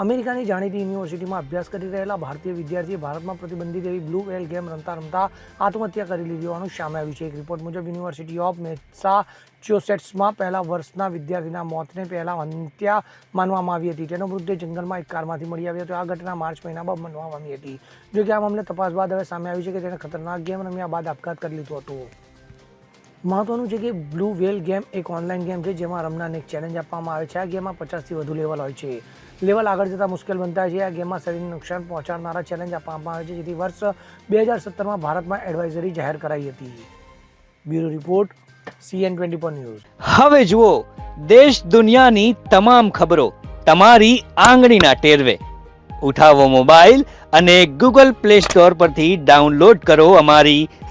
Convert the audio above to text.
અમેરિકાની જાણીતી યુનિવર્સિટીમાં અભ્યાસ કરી રહેલા ભારતીય વિદ્યાર્થીએ ભારતમાં પ્રતિબંધિત એવી બ્લુ વેલ ગેમ રમતા રમતા આત્મહત્યા કરી લીધી હોવાનું સામે આવ્યું છે. એક રિપોર્ટ મુજબ, યુનિવર્સિટી ઓફ મેસાચ્યુસેટ્સમાં પહેલા વર્ષના વિદ્યાર્થીના મોતને પહેલા હત્યા માનવામાં આવી હતી. તેનો મૃતદેહ જંગલમાં એક કારમાંથી મળી આવ્યો હતો. આ ઘટના માર્ચ મહિનામાં બનવામાં આવી હતી. જો કે આ મામલે તપાસ બાદ હવે સામે આવ્યું છે કે તેણે ખતરનાક ગેમ રમ્યા બાદ આપઘાત કરી લીધો હતો. મહત્વનું છે કે બ્લુ વેલ ગેમ એક ઓનલાઈન ગેમ છે જેમાં રમનારને એક ચેલેન્જ આપવામાં આવે છે. આ ગેમમાં પચાસથી વધુ લેવલ હોય છે. લેવલ આગળ જતાં મુશ્કેલ બનતા છે. આ ગેમમાં શરીરને નુકસાન પહોંચાડનારા ચેલેન્જ આપવામાં આવે છે. જેથી વર્ષ બે હજાર સત્તરમાં ભારતમાં એડવાઇઝરી જાહેર કરાઈ હતી. Bureau report CN twenty four news. હવે જુઓ, દેશ દુનિયાની તમામ ખબરો તમારી આંગળીના ટેરવે. ઉઠાવો મોબાઈલ અને ગૂગલ પ્લે સ્ટોર પરથી ડાઉનલોડ કરો અમારી